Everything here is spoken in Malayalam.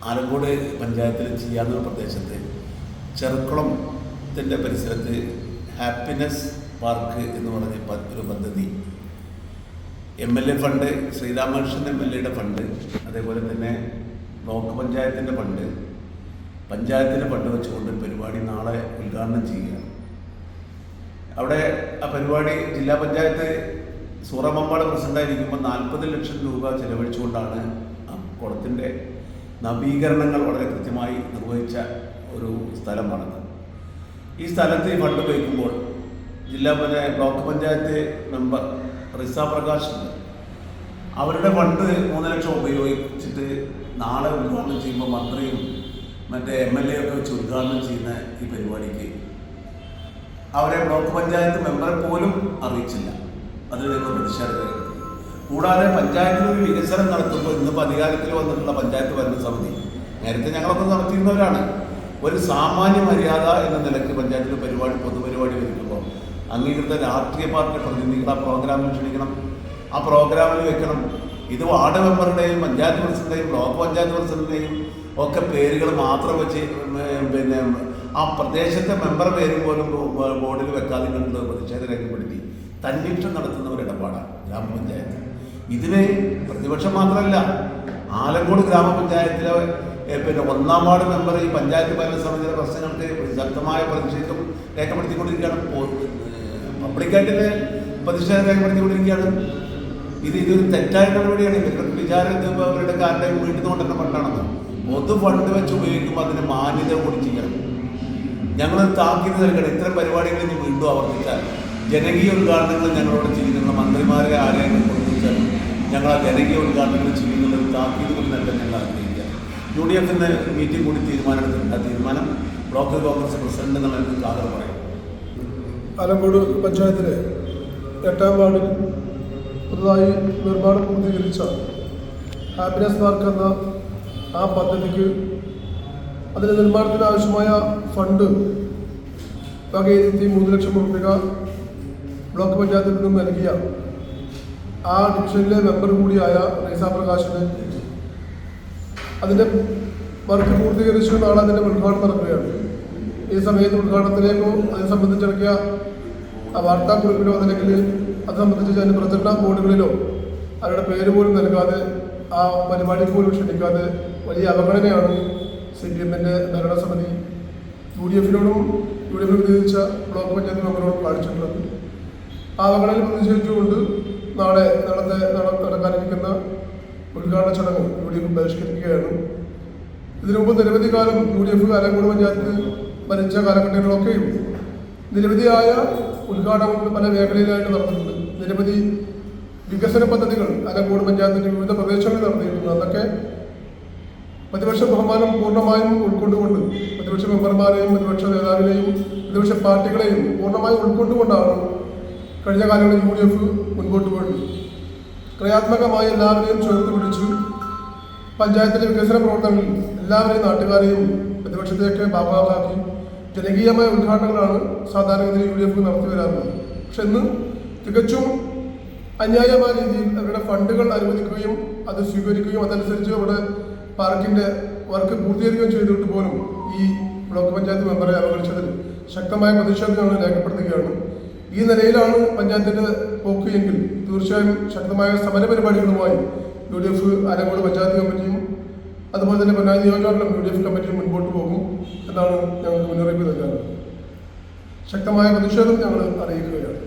ആലങ്കോട് പഞ്ചായത്തിൽ ചെയ്യാവുന്ന പ്രദേശത്ത് ചെറുക്കുളത്തിന്റെ പരിസരത്ത് ഹാപ്പിനെസ് പാർക്ക് എന്ന് പറഞ്ഞ ഒരു പദ്ധതി. M L A fund Sreeramakrishnan M L എയുടെ ഫണ്ട് അതേപോലെ തന്നെ ബ്ലോക്ക് പഞ്ചായത്തിന്റെ ഫണ്ട്. പഞ്ചായത്തിന്റെ ഫണ്ട് വെച്ചുകൊണ്ട് പരിപാടി നാളെ ഉദ്ഘാടനം ചെയ്യുകയാണ്. അവിടെ ആ പരിപാടി ജില്ലാ പഞ്ചായത്ത് സൂറമമ്പാട് പ്രസിഡന്റായിരിക്കുമ്പോൾ നാൽപ്പത് ലക്ഷം രൂപ ചെലവഴിച്ചുകൊണ്ടാണ് ആ കുളത്തിന്റെ നവീകരണങ്ങൾ വളരെ കൃത്യമായി നിർവഹിച്ച ഒരു സ്ഥലമാണത്. ഈ സ്ഥലത്ത് ഈ ഫണ്ട് ഉപയോഗിക്കുമ്പോൾ ജില്ലാ പഞ്ചായത്ത് ബ്ലോക്ക് പഞ്ചായത്ത് മെമ്പർ റിസ പ്രകാശ് അവരുടെ ഫണ്ട് മൂന്ന് ലക്ഷം ഉപയോഗിച്ചിട്ട് നാളെ ഉദ്ഘാടനം ചെയ്യുമ്പോൾ മന്ത്രിയും മറ്റേ എം എൽ എ ഒക്കെ വെച്ച് ഉദ്ഘാടനം ചെയ്യുന്ന ഈ പരിപാടിക്ക് അവരെ ബ്ലോക്ക് പഞ്ചായത്ത് മെമ്പറെ പോലും അറിയിച്ചില്ല. അതിൽ ഞങ്ങൾ പ്രതിഷേധം കൂടാതെ പഞ്ചായത്തിൽ ഒരു വികസനം നടത്തുമ്പോൾ ഇന്നിപ്പോൾ അധികാരത്തിൽ വന്നിട്ടുള്ള പഞ്ചായത്ത് ഭരണ സമിതി. നേരത്തെ ഞങ്ങളൊക്കെ നടത്തിയിരുന്നവരാണ്. ഒരു സാമാന്യ മര്യാദ എന്ന നിലയ്ക്ക് പഞ്ചായത്തിൽ പരിപാടി പൊതുപരിപാടി വരുമ്പോൾ അംഗീകൃത രാഷ്ട്രീയ പാർട്ടി പ്രതിനിധികൾ ആ പ്രോഗ്രാമിൽ ക്ഷണിക്കണം. ആ പ്രോഗ്രാമിൽ വെക്കണം. ഇത് വാർഡ് മെമ്പറുടെയും പഞ്ചായത്ത് പ്രസിഡന്റെയും ബ്ലോക്ക് പഞ്ചായത്ത് പ്രസിഡന്റിന്റെയും ഒക്കെ പേരുകൾ മാത്രം വെച്ച് പിന്നെ ആ പ്രദേശത്തെ മെമ്പർ പേരും പോലും ബോർഡിൽ വെക്കാതെ കണ്ട് പ്രതിഷേധം രേഖപ്പെടുത്തി. തന്നിഷ്ടം നടത്തുന്ന ഒരു ഇടപാടാണ് ഗ്രാമപഞ്ചായത്ത്. ഇതിന് പ്രതിപക്ഷം മാത്രമല്ല ആലങ്കോട് ഗ്രാമപഞ്ചായത്തിലെ പിന്നെ ഒന്നാം വാർഡ് മെമ്പർ ഈ പഞ്ചായത്ത് ഭരണ ഭരണസമിതിയുടെ പ്രശ്നങ്ങൾക്ക് ശക്തമായ പ്രതിഷേധം രേഖപ്പെടുത്തിക്കൊണ്ടിരിക്കുകയാണ്. പബ്ലിക്കായിട്ട് പ്രതിഷേധം രേഖപ്പെടുത്തിക്കൊണ്ടിരിക്കുകയാണ്. ഇത് ഇതൊരു തെറ്റായ നടപടിയാണ്. ഇവരുടെ വിചാരം അവരുടെ കാരുടെ വീട്ടിൽ നിന്ന് കൊണ്ടുവരുന്ന പൊതു ഫണ്ട് വെച്ച് ഉപയോഗിക്കുമ്പോൾ അതിന് മാന്യത കൂടി ചെയ്യണം. ഞങ്ങൾ താക്കീത് നൽകണം. ഇത്തരം പരിപാടികൾ ഇനി വീണ്ടും ആവർത്തിച്ചാൽ. ജനകീയ ഉദ്ഘാടനങ്ങൾ ഞങ്ങളോട് ചെയ്യുന്ന മന്ത്രിമാരെ ആരെയും കൊടുത്താൽ ഞങ്ങൾ ആ ജനകീയ ഉദ്ഘാടനങ്ങൾ താക്കീത് കൂടി നൽകാൻ ഞങ്ങൾ ആഗ്രഹിക്കുക യു ഡി എഫിന്റെ മീറ്റിംഗ് കൂടി തീരുമാനമെടുത്തിട്ടുണ്ട്. ആ തീരുമാനം ബ്ലോക്ക് കോൺഗ്രസ് പ്രസിഡന്റ് എന്നുള്ള കാതർ പറയും. ആലങ്കോട് പഞ്ചായത്തിലെ എട്ടാം വാർഡിൽ പുതുതായി നിർമ്മാണം പൂർത്തീകരിച്ച ഹാപ്പിനെസ് പാർക്ക് എന്ന ആ പദ്ധതിക്ക് അതിന് നിർമ്മാണത്തിന് ആവശ്യമായ ഫണ്ട് വകയിരുത്തി മൂന്ന് ലക്ഷം രൂപ ബ്ലോക്ക് പഞ്ചായത്തിൽ നിന്നും നൽകിയ ആ ഡിവിഷനിലെ മെമ്പർ കൂടിയായ റീസ പ്രകാശിന് അതിന്റെ വർക്ക് പൂർത്തീകരിച്ചു നാളെ അതിന്റെ ഉദ്ഘാടനം നടക്കുകയാണ്. ഈ സമയത്ത് ഉദ്ഘാടനത്തിലേക്കോ അത് സംബന്ധിച്ചിറക്കിയ വാർത്താക്കുറിപ്പിലോ അല്ലെങ്കിൽ അത് സംബന്ധിച്ച് അതിന്റെ പ്രചരണ ബോർഡുകളിലോ അവരുടെ പേര് പോലും നൽകാതെ ആ പരിപാടി പോലും ക്ഷണിക്കാതെ വലിയ അവഗണനയാണ് സി പി എമ്മിന്റെ ഭരണസമിതി യു ഡി എഫിനോടും യു ഡി എഫിൽ പ്രതിനിധിച്ച ബ്ലോക്ക് പഞ്ചായത്ത് മെമ്പറോടും കാണിച്ചിട്ടുള്ളത്. ആ അവഗണനയിൽ പ്രതിഷേധിച്ചുകൊണ്ട് നാളെ നടത്തെ നട- നടക്കാനിരിക്കുന്ന ഉദ്ഘാടന ചടങ്ങ് യു ഡി എഫ് ബഹിഷ്കരിക്കുകയാണ് ഇതിനു മുമ്പ് നിരവധി കാലം U D F Alamcode panchayat ഭരിച്ച കാലഘട്ടങ്ങളിലൊക്കെയും നിരവധിയായ ഉദ്ഘാടനങ്ങൾ പല മേഖലയിലായിട്ട് നടന്നിട്ടുണ്ട്. നിരവധി വികസന പദ്ധതികൾ ആലങ്കോട് പഞ്ചായത്തിന്റെ വിവിധ പ്രദേശങ്ങളിൽ നടത്തിയിട്ടുണ്ട് അതൊക്കെ പ്രതിപക്ഷ ബഹുമാനം പൂർണമായും ഉൾക്കൊണ്ടുകൊണ്ട് പ്രതിപക്ഷ മെമ്പർമാരെയും പ്രതിപക്ഷ നേതാവിനെയും പ്രതിപക്ഷ പാർട്ടികളെയും പൂർണമായും ഉൾക്കൊണ്ടുകൊണ്ടാണ് കഴിഞ്ഞ കാലങ്ങളിൽ യു ഡി എഫ് മുൻപോട്ട് പോയത് ക്രിയാത്മകമായി എല്ലാവരെയും ചേർത്ത് പിടിച്ചു പഞ്ചായത്തിലെ വികസന പ്രവർത്തനങ്ങളിൽ എല്ലാവരെയും നാട്ടുകാരെയും പ്രതിപക്ഷത്തെയൊക്കെ ഭാഗമാക്കി ജനകീയമായ ഉദ്ഘാടനങ്ങളാണ് സാധാരണഗതിയിൽ യു ഡി എഫ് നടത്തി വരാറുള്ളത്. പക്ഷെ ഇന്ന് തികച്ചും അന്യായമായ രീതിയിൽ അവരുടെ ഫണ്ടുകൾ അനുവദിക്കുകയും അത് സ്വീകരിക്കുകയും അതനുസരിച്ച് അവിടെ പാർക്കിന്റെ വർക്ക് പൂർത്തീകരിക്കുകയും ചെയ്തിട്ട് പോലും ഈ ബ്ലോക്ക് പഞ്ചായത്ത് മെമ്പറെ അവഗണിച്ചതിൽ ശക്തമായ പ്രതിഷേധം രേഖപ്പെടുത്തുകയാണ്. ഈ നിലയിലാണ് പഞ്ചായത്തിന്റെ പോക്ക് എങ്കിൽ തീർച്ചയായും ശക്തമായ സമര പരിപാടികളുമായി U D F Alamcode panchayat കമ്മിറ്റിയും അതുപോലെ തന്നെ പഞ്ചായത്ത് നിയോജകമണ്ഡലം യു ഡി എഫ് കമ്മിറ്റിയും മുൻപോട്ട് പോകും എന്നാണ് ഞങ്ങൾക്ക് മുന്നറിയിപ്പ് നൽകാറ് ശക്തമായ പ്രതിഷേധം ഞങ്ങൾ അറിയിക്കുകയാണ്.